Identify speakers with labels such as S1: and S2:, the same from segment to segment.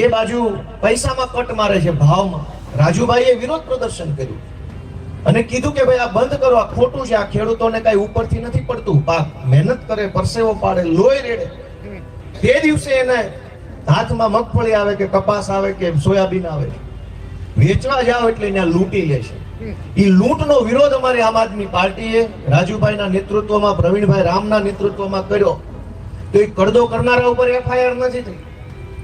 S1: એ બાજુ પૈસામાં કટ મારે છે, ભાવમાં. રાજુભાઈએ વિરોધ પ્રદર્શન કર્યું અને કીધું કે ભાઈ આ બંધ કરો, આ ખોટું છે, આ ખેડૂતોને કઈ ઉપરથી નથી પડતું. પાક મહેનત કરે, પરસેવો પાડે, લોહી રેડે. તે દિવસે એને હાથમાં મગફળી આવે કે કપાસ આવે કે સોયાબીન આવે. વેચવા જાઓ એટલે એને લૂંટી લે છે. એ લૂંટનો વિરોધ અમારી આમ આદમી પાર્ટીએ રાજુભાઈના નેતૃત્વમાં, પ્રવીણભાઈ રામના નેતૃત્વમાં કર્યો. તો એ કડદો કરનારા ઉપર એફઆઈઆર નથી થઈ.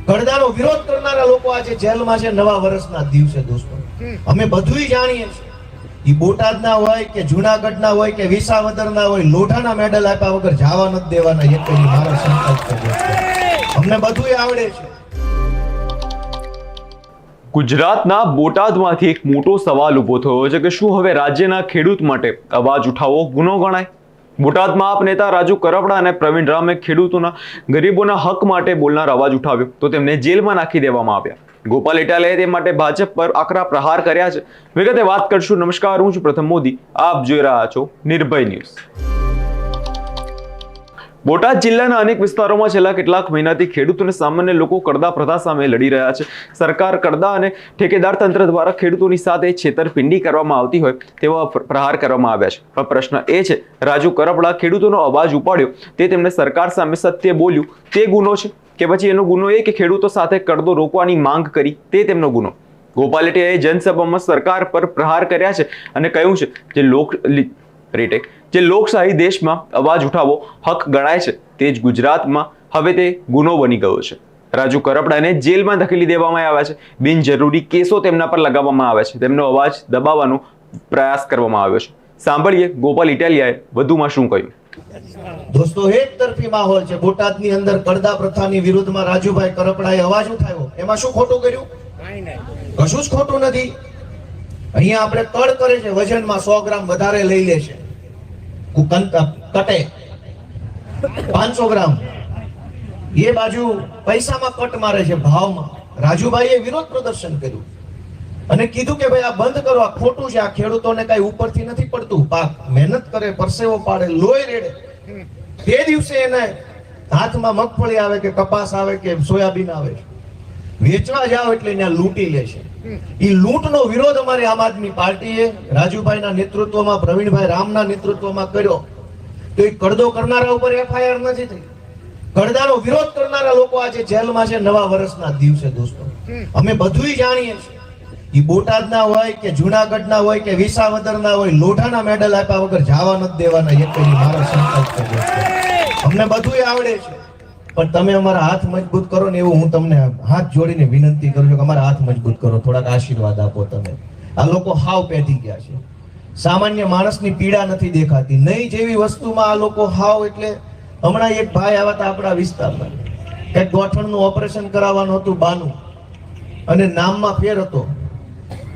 S1: કડદાનો વિરોધ કરનારા લોકો આજે જેલમાં છે. નવા વર્ષના દિવસે દોસ્તો. અમે બધુંય જાણીએ છીએ. એ બોટાદના હોય કે જુનાગઢના હોય કે વિસાવદરના હોય, લોઢાના મેડલ આપ્યા વગર જવા નથી દેવાના. એક મારો સંકલ્પ છે અમને બધુંય આવડે છે.
S2: ગુજરાતના બોટાદમાંથી એક મોટો સવાલ ઊભો થયો છે કે શું હવે રાજ્યના ખેડૂત માટે અવાજ ઉઠાવવો ગુનો ગણાય? બોટાદમાં આપ નેતા રાજુ કરપડા અને પ્રવીણ રામે ખેડૂતોના ગરીબોના હક માટે બોલનાર અવાજ ઉઠાવ્યો. તો તેમને જેલમાં નાખી દેવામાં આવ્યા. ગોપાલ ઇટાલે તે માટે ભાજપ પર આકરા પ્રહાર કર્યા છે. વિગતે વાત કરશું. નમસ્કાર, હું છું પ્રથમ મોદી. આપ જોઈ રહ્યા છો નિર્ભય ન્યૂઝ. બોટાદ જિલ્લાના અનેક વિસ્તારોમાં છેલ્લા કેટલાક મહિનાથી ખેડૂતો અને સામાન્ય લોકો કરદા પ્રથા સામે લડી રહ્યા છે. સરકાર કરદા અને ઠેકેદાર તંત્ર દ્વારા ખેડૂતોની સાથે છેતરપિંડી કરવામાં આવતી હોય તેવા પ્રહાર કરવામાં આવ્યા છે. પણ પ્રશ્ન એ છે, રાજુ કરપડા ખેડૂતોનો અવાજ ઉપાડ્યો, તે તેમણે સરકાર સામે સત્ય બોલ્યું, તે ગુનો છે? કે પછી એનો ગુનો એ કે ખેડૂતો સાથે કરદો રોકવાની માંગ કરી, તે તેમનો ગુનો? ગોપાલ જનસભામાં સરકાર પર પ્રહાર કર્યા છે અને કહ્યું છે જે લોક રીટેક જે લોકશાહી દેશમાં અવાજ ઉઠાવવો હક ગણાય છે તે જ ગુજરાતમાં હવે તે ગુનો બની ગયો છે. રાજુ કરપડાને જેલમાં ધકેલી દેવામાં આવ્યા છે. બિનજરૂરી કેસો તેમના પર લગાવવામાં આવે છે. તેમનો અવાજ દબાવવાનો પ્રયાસ કરવામાં આવ્યો છે. સાંભળીએ ગોપાલ ઇટાલિયાએ વધુમાં શું કહ્યું.
S1: દોસ્તો એક તરફી માહોલ છે. બોટાદની અંદર કડદા પ્રથાની વિરુદ્ધમાં રાજુભાઈ કરપડાએ અવાજ ઉઠાવ્યો. એમાં શું ખોટું કર્યું? કશું જ ખોટું નથી. અહીંયા આપણે કડ કરે છે. વજનમાં સો ગ્રામ વધારે લઈ લે છે. કટે. પાંચસો ગ્રામ. એ બાજુ પૈસામાં કટ મારે છે ભાવમાં. રાજુભાઈએ વિરોધ પ્રદર્શન કર્યું. અને કીધું કે ભાઈ આ બંધ કરો, આ ખોટું છે, આ ખેડૂતોને કઈ ઉપરથી નથી પડતું. પાક મહેનત કરે, પરસેવો પાડે, લોહી રેડે. તે દિવસે એને હાથમાં મગફળી આવે કે કપાસ આવે કે સોયાબીન આવે. વેચવા જાઓ એટલે એને લૂંટી લે છે. લૂંટનો વિરોધ અમારી આમ આદમી પાર્ટીએ રાજુભાઈના નેતૃત્વમાં, પ્રવીણભાઈ રામના નેતૃત્વમાં કર્યો. તો એ કડદો કરનારા ઉપર એફઆઈઆર નથી થઈ. કડદાનો વિરોધ કરનારા લોકો આજે જેલમાં છે નવા વર્ષના દિવસે, દોસ્તો. અમે બધું જાણીએ છીએ. એ બોટાદના હોય કે જુનાગઢના હોય કે વિસાવદરના હોય, લોઢાના મેડલ આપ્યા વગર જવા નથી દેવાના એક મારો સંકલ્પ અમને બધું આવડે છે. પણ તમે અમારા હાથ મજબૂત કરો ને એવું હું તમને હાથ જોડીને વિનંતી કરું છું કે અમારા હાથ મજબૂત કરો, થોડાક આશીર્વાદ આપો તમે. આ લોકો હાવ પેધી ગયા છે. સામાન્ય માણસની પીડા નથી દેખાતી. નહીં જેવી વસ્તુમાં આ લોકો હાવ એટલે હમણાં એક ભાઈ આવ્યા હતા આપણા વિસ્તારમાં. કંઈક ગોઠણનું ઓપરેશન કરાવવાનું હતું બાનું. અને નામમાં ફેર હતો.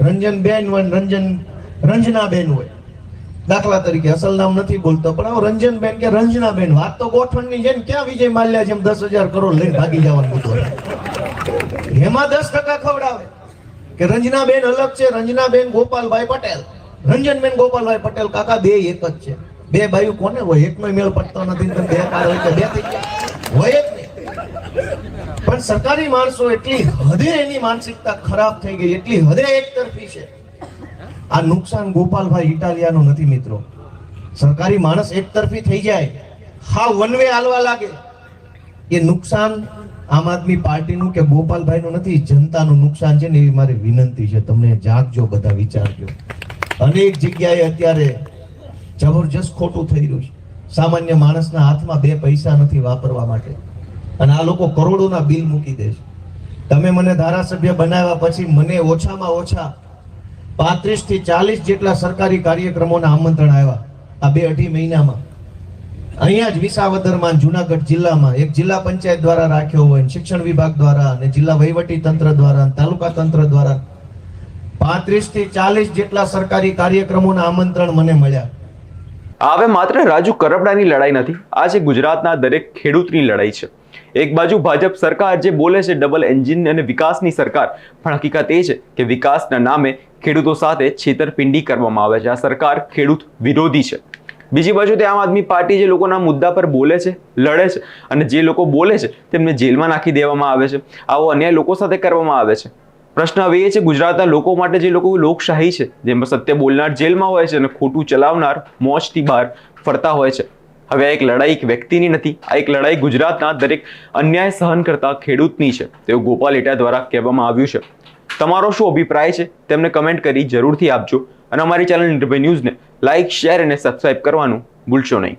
S1: રંજનબેન હોય રંજન, રંજનાબેન હોય. દાખલા તરીકે અસલ નામ નથી બોલતો, પણ આવો રંજનબેન કે રંજનાબેન, વાત તો ગોઠણની છે ને, ક્યાં વિજય માલ્યા જેમ દસ હજાર કરોડ લઈને ભાગી જવાનું બધું એમાં. દસ ટકા ખવડાવે. કે રંજનાબેન અલગ છે, રંજનાબેન ગોપાલભાઈ પટેલ. રંજનબેન ગોપાલભાઈ પટેલ કાકા બે એક જ છે. બે ભાઈ કોને હોય? એકનો મેળ પડતો નથી ને બે કાર હોય કે બે થઈ ગયા. જ નહીં. પણ સરકારી માણસો એટલી હદે એની માનસિકતા ખરાબ થઈ ગઈ, એટલી હદે એક તરફી છે. આ નુકસાન ગોપાલભાઈ ઇટાલિયાનું નથી મિત્રો. સરકારી માણસ એક તરફી થઈ જાય, હા વનવે હાલવા લાગે. એ નુકસાન આમ આદમી પાર્ટીનું કે ગોપાલભાઈનું નથી, જનતાનું નુકસાન છે ને એવી મારી વિનંતી છે. તમને જાગજો, બધા વિચારજો. અનેક જગ્યાએ અત્યારે જબરજસ્ત ખોટું થઈ રહ્યું છે. સામાન્ય માણસના હાથમાં બે પૈસા નથી વાપરવા માટે. અને આ લોકો કરોડોના બિલ મૂકી દે છે. તમે મને ધારાસભ્ય બનાવ્યા પછી મને ઓછામાં ઓછા પાંત્રીસથી ચાલીસ જેટલા સરકારી કાર્યક્રમોના આમંત્રણ આવ્યા આ બે અઢી મહિનામાં. અહીંયા જ વિસાવદરમાં જુનાગઢ જિલ્લામાં એક જિલ્લા પંચાયત દ્વારા રાખ્યો હોય શિક્ષણ વિભાગ દ્વારા અને જિલ્લા વહીવટી તંત્ર દ્વારા તાલુકા તંત્ર દ્વારા પાંત્રીસથી ચાલીસ જેટલા સરકારી કાર્યક્રમોના આમંત્રણ મને મળ્યા.
S2: હવે માત્ર રાજુ કરપડાની લડાઈ નથી આજે ગુજરાતના દરેક ખેડૂતની લડાઈ છે. એક બાજુ ભાજપ સરકાર જે બોલે છે ડબલ એન્જિન અને વિકાસની સરકાર, પણ હકીકત એ છે કે વિકાસના નામે ખેડૂતો સાથે છેતરપિંડી કરવામાં આવે છે. આ સરકાર ખેડૂત વિરોધી છે. બીજી બાજુ તે આમ આદમી પાર્ટી જે લોકોના મુદ્દા પર બોલે છે, લડે છે અને જે લોકો બોલે છે તેમને જેલમાં નાખી દેવામાં આવે છે. આવો અન્યાય લોકો સાથે કરવામાં આવે છે. પ્રશ્ન હવે એ છે ગુજરાતના લોકો માટે જે લોકો લોકશાહી છે, જેમાં સત્ય બોલનાર જેલમાં હોય છે અને ખોટું ચલાવનાર મોજથી બહાર ફરતા હોય છે. હવે એક લડાઈ એક વ્યક્તિની નથી, આ એક લડાઈ ગુજરાતના દરેક અન્યાય સહન કરતા ખેડૂતની છે. તેવું ગોપાલ ઇટા દ્વારા કહેવામાં આવ્યું છે. તમારો શું અભિપ્રાય છે? તેમને કમેન્ટ કરી જરૂરથી આપજો. અને અમારી ચેનલ નિર્ભય ન્યૂઝને લાઇક શેર અને સબસ્ક્રાઇબ કરવાનું ભૂલશો નહીં.